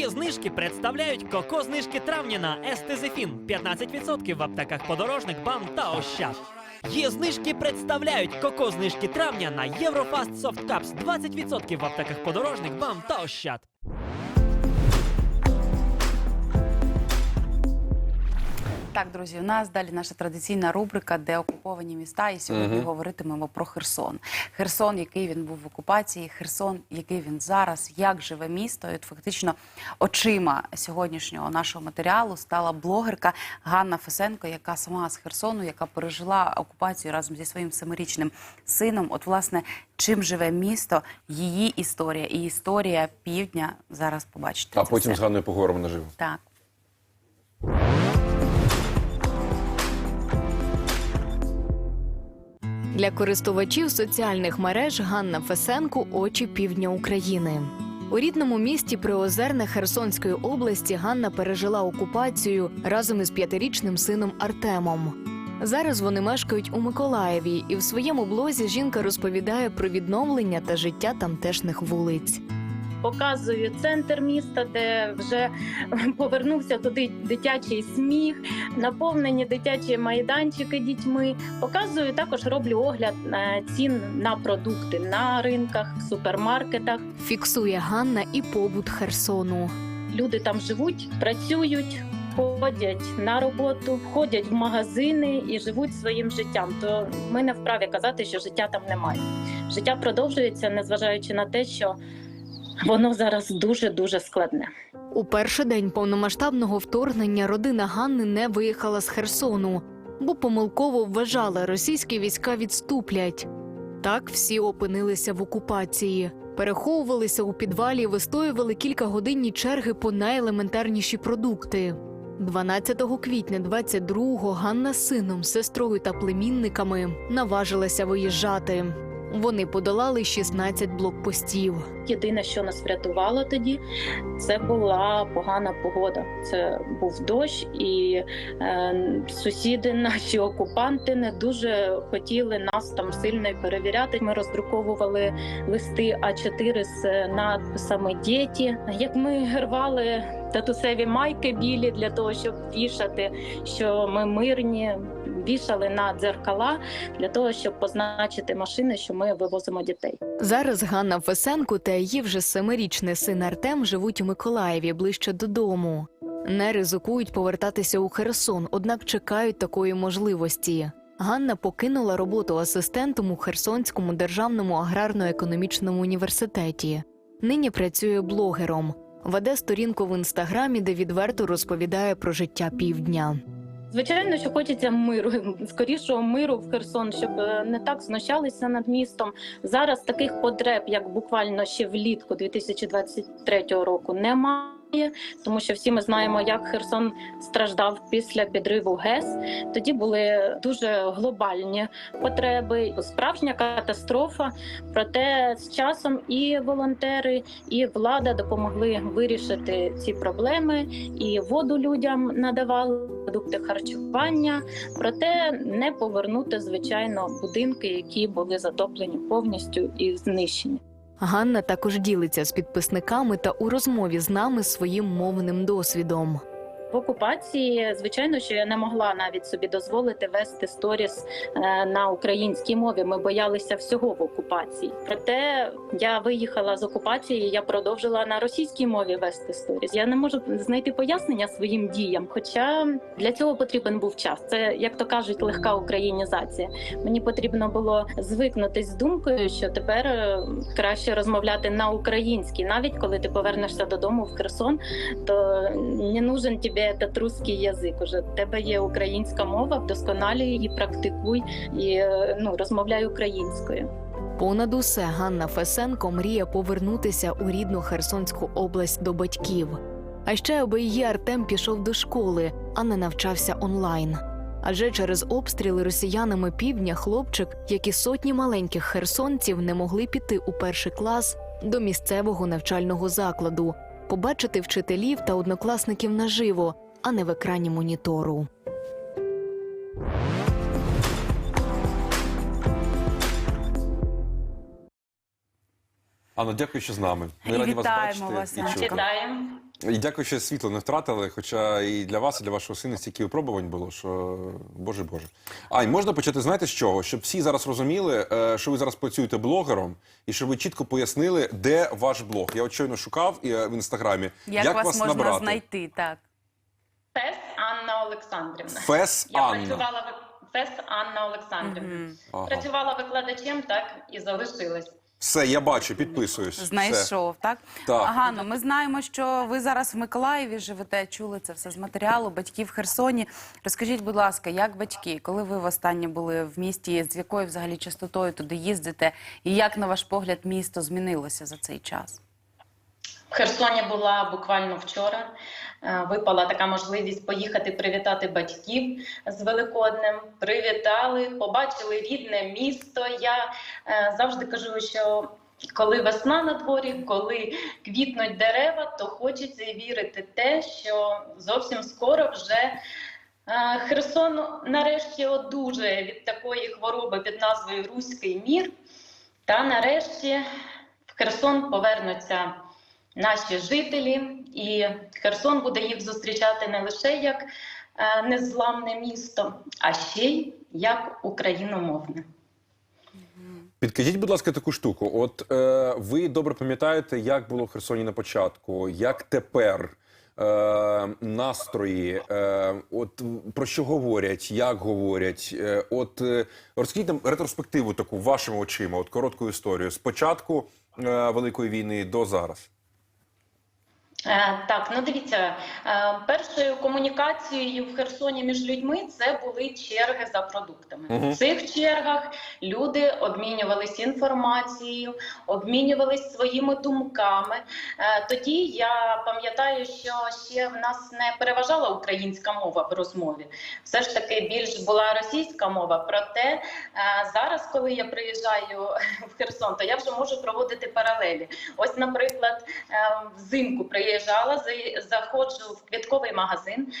Є знижки представляють коко знижки травня на Естезефін 15% в аптеках подорожник, бам та ощад. Є знижки представляють коко знижки травня на Єврофаст Софт Капс. 20% в аптеках подорожник, бам та ощад. Так, друзі, у нас далі наша традиційна рубрика, де окуповані міста. І сьогодні Мгм. говоритимемо про Херсон. Херсон, який він був в окупації, Херсон, який він зараз, як живе місто. І от фактично очима сьогоднішнього нашого матеріалу стала блогерка Ганна Фесенко, яка сама з Херсону, яка пережила окупацію разом зі своїм семирічним сином. От, власне, чим живе місто, її історія і історія півдня. Зараз побачите. А це потім все. з Ганною поговоримо наживо. так. Для користувачів соціальних мереж Ганна Фесенко очі півдня України. У рідному місті Приозерне Херсонської області Ганна пережила окупацію разом із п'ятирічним сином Артемом. Зараз вони мешкають у Миколаєві, і в своєму блозі жінка розповідає про відновлення та життя тамтешних вулиць. Показую центр міста, де вже повернувся туди дитячий сміх, наповнені дитячі майданчики дітьми. Показую також роблю огляд е, цін на продукти на ринках, в супермаркетах. Фіксує Ганна і побут Херсону. Люди там живуть, працюють. Ходять на роботу, ходять в магазини і живуть своїм життям. То ми не вправі казати, що життя там немає. Життя продовжується, незважаючи на те, що воно зараз дуже дуже складне. У перший день повномасштабного вторгнення родина Ганни не виїхала з Херсону, бо помилково вважала, російські війська відступлять. Так всі опинилися в окупації, переховувалися у підвалі, вистоювали кількагодинні черги по найелементарніші продукти. 12 квітня 22-го Ганна з сином, сестрою та племінниками наважилася виїжджати. Вони подолали 16 блокпостів. Єдине, що нас врятувало тоді, це була погана погода. Це був дощ, і е, сусіди, наші окупанти, не дуже хотіли нас там сильно перевіряти. Ми роздруковували листи А4 з надписами Діті. Як ми рвали татусеві майки білі для того, щоб вішати, що ми мирні, вішали на дзеркала для того, щоб позначити машини, що ми вивозимо дітей. Зараз Ганна Фесенко та її вже семирічний син Артем живуть у Миколаєві ближче додому. Не ризикують повертатися у Херсон, однак чекають такої можливості. Ганна покинула роботу асистентом у Херсонському державному аграрно-економічному університеті. Нині працює блогером. Веде сторінку в інстаграмі, де відверто розповідає про життя півдня. Звичайно, що хочеться миру, скорішого миру в Херсон, щоб е, не так знущалися над містом. Зараз таких потреб, як буквально ще влітку 2023 року, немає. Тому що всі ми знаємо, як Херсон страждав після підриву ГЕС. Тоді були дуже глобальні потреби, справжня катастрофа. Проте з часом і волонтери, і влада допомогли вирішити ці проблеми, і воду людям надавали продукти харчування. Проте не повернути звичайно будинки, які були затоплені повністю і знищені. Ганна також ділиться з підписниками та у розмові з нами своїм мовним досвідом. В окупації, звичайно, що я не могла навіть собі дозволити вести сторіс е, на українській мові. Ми боялися всього в окупації. Проте я виїхала з окупації. Я продовжила на російській мові вести сторіс. Я не можу знайти пояснення своїм діям. Хоча для цього потрібен був час. Це як то кажуть, легка українізація. Мені потрібно було звикнутись з думкою, що тепер е, краще розмовляти на українській, навіть коли ти повернешся додому в Херсон, то не нужен тобі этот русский язик. Уже в тебе є українська мова, вдосконалюй її, практикуй і е, ну розмовляй українською. Понад усе Ганна Фесенко мріє повернутися у рідну Херсонську область до батьків. А ще аби її Артем пішов до школи, а не навчався онлайн. Адже через обстріли росіянами півдня хлопчик, як і сотні маленьких херсонців, не могли піти у перший клас до місцевого навчального закладу, побачити вчителів та однокласників наживо, а не в екрані монітору. Анна, дякую, що з нами. Ми раді вас вітаємо бачити вас, і чути. І дякую, що світло не втратили. Хоча і для вас, і для вашого сина стільки випробувань було, що боже Боже. Ань, можна почати, знаєте з чого? Щоб всі зараз розуміли, е, що ви зараз працюєте блогером, і щоб ви чітко пояснили, де ваш блог. Я от щойно шукав е, в інстаграмі. Як, вас, можна набрати? знайти? Так. Фес Анна Олександрівна. Фес Я Анна. працювала Фес Анна Олександрівна. Мгм. Ага. Працювала викладачем, так і залишилась. Все, я бачу, підписуюсь. Все. Знайшов, так? Так. Ганно, ми знаємо, що ви зараз в Миколаєві живете, чули це все з матеріалу, батьки в Херсоні. Розкажіть, будь ласка, як батьки, коли ви востаннє були в місті, з якою взагалі частотою туди їздите, і як, на ваш погляд, місто змінилося за цей час? В Херсоні була буквально вчора. Е, Випала така можливість поїхати привітати батьків з Великоднем. Привітали, побачили рідне місто. Я е, завжди кажу, що коли весна на дворі, коли квітнуть дерева, то хочеться вірити те, що зовсім скоро вже. е, Херсон нарешті одужає від такої хвороби під назвою Руський мір. Та нарешті в Херсон повернуться наші жителі, і Херсон буде їх зустрічати не лише як е, незламне місто, а ще й як україномовне. Підкажіть, будь ласка, таку штуку. От е, ви добре пам'ятаєте, як було в Херсоні на початку, як тепер е, настрої, е, от про що говорять, як говорять? Е, от е, розкажіть нам ретроспективу таку вашими очима, от коротку історію з початку е, Великої війни до зараз. Е, Так, ну дивіться, е, першою комунікацією в Херсоні між людьми це були черги за продуктами. Мгм. В цих чергах люди обмінювалися інформацією, обмінювалися своїми думками. Е, Тоді я пам'ятаю, що ще в нас не переважала українська мова в розмові. Все ж таки більш була російська мова. Проте зараз, коли я приїжджаю в Херсон, то я вже можу проводити паралелі. Ось, наприклад, взимку приїжджала, за- заходжу в квітковий магазин.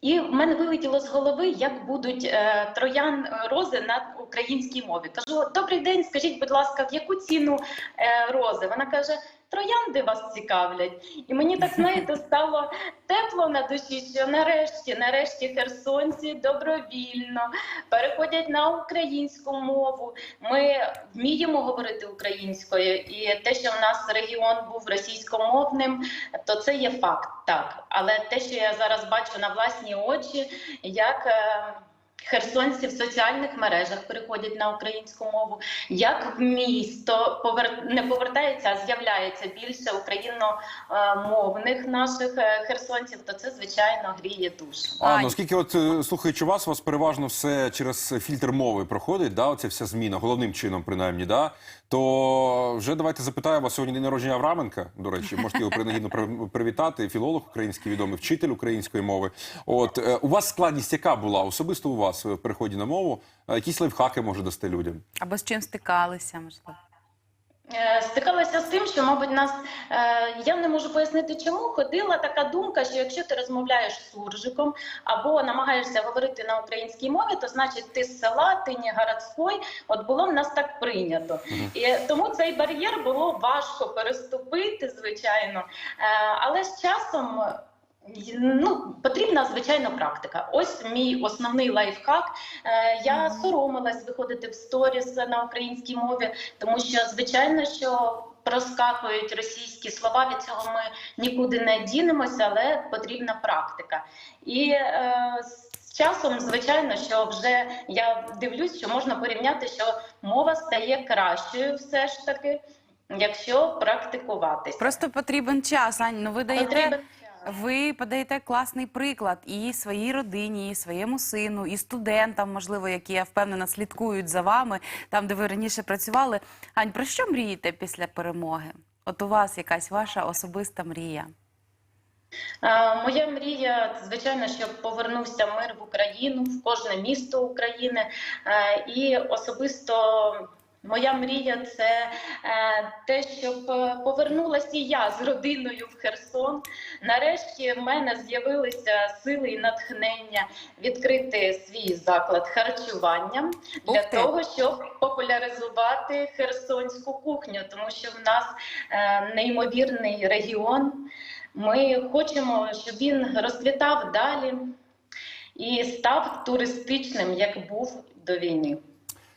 І в мене вилетіло з голови, як будуть е, троян е, рози на українській мові. Кажу: добрий день, скажіть, будь ласка, в яку ціну е, рози? Вона каже: троянди вас цікавлять. І мені так знаєте, стало тепло на душі, що нарешті, нарешті херсонці добровільно переходять на українську мову. Ми вміємо говорити українською, і те, що в нас регіон був російськомовним, то це є факт, так. Але те, що я зараз бачу на власні очі, як е, херсонці в соціальних мережах переходять на українську мову, як в місто повер... не повертається, а з'являється більше україномовних наших е, херсонців, то це звичайно гріє душу. А ну оскільки, от е, слухаючи вас, у вас переважно все через фільтр мови проходить, да, оця вся зміна, головним чином, принаймні, да, то вже давайте запитаю вас сьогодні день народження Авраменка. До речі, можете його принагідно при- привітати. Філолог український відомий, вчитель української мови. От е, у вас складність яка була особисто у вас в переході на мову? Е, Якісь лайфхаки може дасти людям? Або з чим стикалися, можливо? Е, Стикалася з тим, що, мабуть, нас е, я не можу пояснити, чому ходила така думка, що якщо ти розмовляєш з суржиком або намагаєшся говорити на українській мові, то значить ти з села, ти не городський. От було в нас так прийнято. І тому цей бар'єр було важко переступити, звичайно. Е, але з часом. Ну, потрібна звичайно практика. Ось мій основний лайфхак. Е, я соромилась виходити в сторіс на українській мові, тому що звичайно, що проскакують російські слова. Від цього ми нікуди не дінемося, але потрібна практика. І е, з часом, звичайно, що вже я дивлюсь, що можна порівняти, що мова стає кращою, все ж таки, якщо практикуватись. Просто потрібен час, Ань. Ну ви даєте. Потрібен. Ви подаєте класний приклад і своїй родині, і своєму сину, і студентам, можливо, які я впевнена слідкують за вами, там, де ви раніше працювали. Ань, про що мрієте після перемоги? От у вас якась ваша особиста мрія. Моя мрія, звичайно, щоб повернувся мир в Україну, в кожне місто України. І особисто моя мрія це е, те, щоб е, повернулася і я з родиною в Херсон. Нарешті в мене з'явилися сили і натхнення відкрити свій заклад харчування для того, щоб популяризувати херсонську кухню, тому що в нас е, неймовірний регіон. Ми хочемо, щоб він розквітав далі і став туристичним, як був до війни.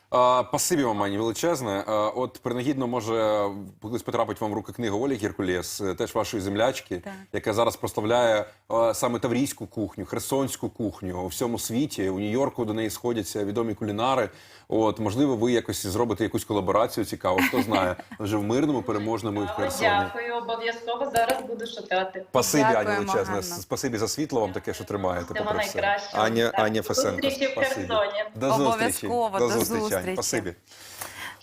А, Пасибі вам, Ані, величезне. А, От принагідно може колись потрапить вам в руки книга Олі Геркулес, е, теж вашої землячки, Так. яка зараз прославляє а, саме таврійську кухню, херсонську кухню у всьому світі. У Нью-Йорку до неї сходяться відомі кулінари. От можливо, ви якось зробите якусь колаборацію цікаву. Хто знає, вже в мирному, переможному і в Херсоні. Дякую, обов'язково зараз буду шукати. Спасибі, Ані величезне. Спасибі за світло вам таке, що тримаєте. Попри все. Аня, Аня до зустрічі в Херсоні. До зустрічі. Обов'язково, до зустрічі. Ань. Спасибі.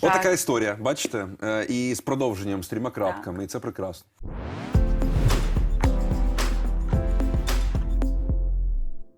От така історія, бачите, Е, і з продовженням, з трьома крапками, і це прекрасно.